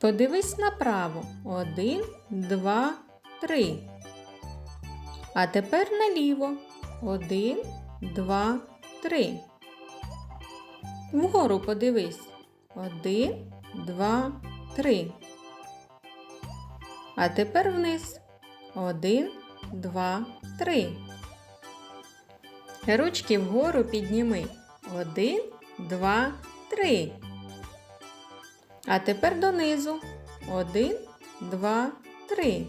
Подивись направо. Один, два, три. А тепер наліво. Один, два, три. Вгору подивись. Один, два, три. А тепер вниз. Один, два, три. Ручки вгору підніми. Один, два, три. А тепер донизу. Один, два, три.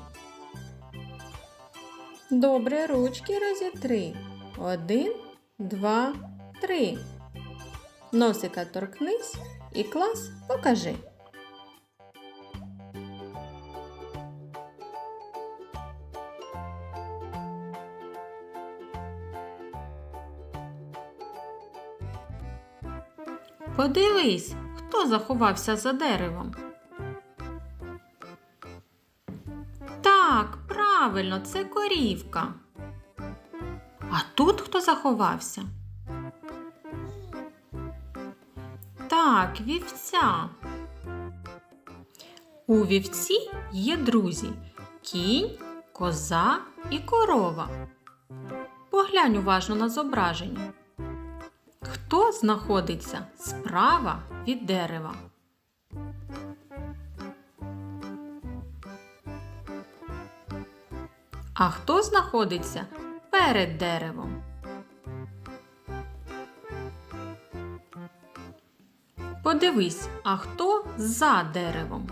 Добре, ручки розітри. Один, два, три. Носика торкнись і клас покажи. Подивись, хто заховався за деревом. Так, правильно, це корівка. А тут хто заховався? Так, вівця. У вівці є друзі кінь, коза і корова. Поглянь уважно на зображення. Хто знаходиться справа від дерева? А хто знаходиться перед деревом? Подивись, а хто за деревом?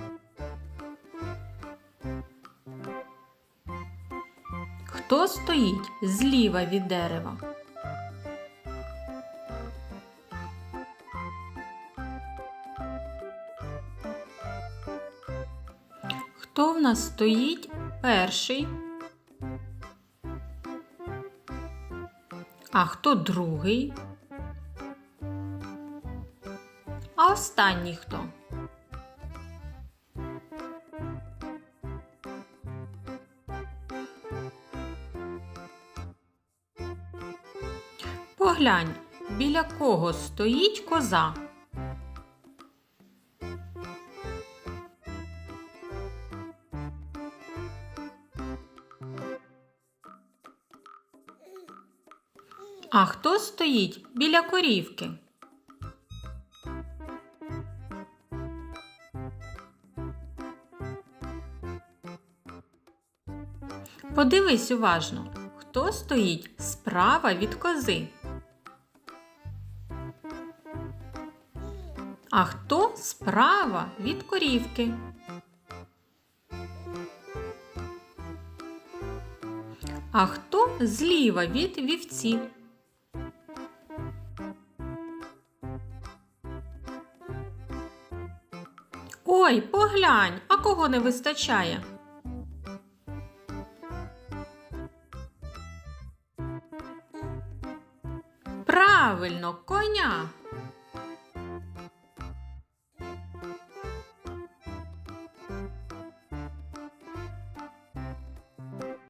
Хто стоїть зліва від дерева? Хто в нас стоїть перший? А хто другий? А останній хто? Поглянь, біля кого стоїть коза? А хто стоїть біля корівки? Подивись уважно, хто стоїть справа від кози. А хто справа від корівки? А хто зліва від вівці? Ой, поглянь, а кого не вистачає? Правильно, коня.